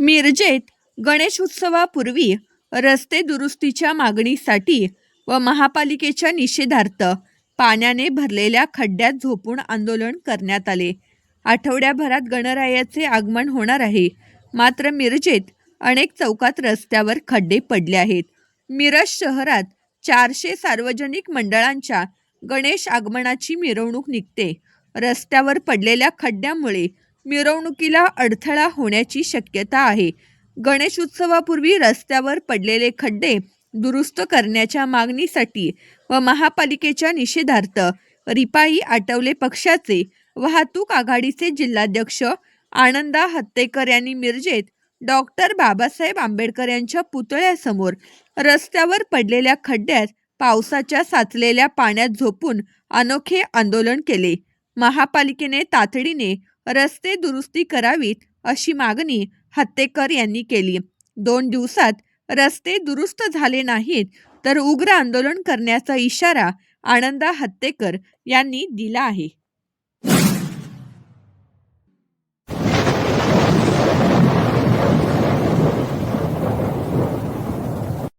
मिरजेत गणेश उत्सवापूर्वी रस्ते दुरुस्तीच्या मागणीसाठी व महापालिकेच्या निषेधार्थ पाण्याने भरलेल्या खड्ड्यात झोपून आंदोलन करण्यात आले. आठवड्याभरात गणरायाचे आगमन होणार आहे. मात्र मिरजेत अनेक चौकात रस्त्यावर खड्डे पडले आहेत. मिरज शहरात चारशे सार्वजनिक मंडळांच्या गणेश आगमनाची मिरवणूक निघते. रस्त्यावर पडलेल्या खड्ड्यामुळे मिरवणुकीला अडथळा होण्याची शक्यता आहे. गणेश उत्सवापूर्वी रस्त्यावर पडलेले खड्डे दुरुस्त करण्याच्या मागणीसाठी व महापालिकेच्या निषेधार्थ रिपाई आठवले पक्षाचे वाहतूक आघाडीचे जिल्हाध्यक्ष आनंदा हत्तेकर यांनी मिरजेत डॉक्टर बाबासाहेब आंबेडकर यांच्या पुतळ्यासमोर रस्त्यावर पडलेल्या खड्ड्यात पावसाच्या साचलेल्या पाण्यात झोपून अनोखे आंदोलन केले. महापालिकेने तातडीने रस्ते दुरुस्ती करावीत अशी मागणी हत्तेकर यांनी केली. दोन दिवसात रस्ते दुरुस्त झाले नाहीत तर उग्र आंदोलन करण्याचा इशारा आनंदा हत्तेकर यांनी दिला आहे.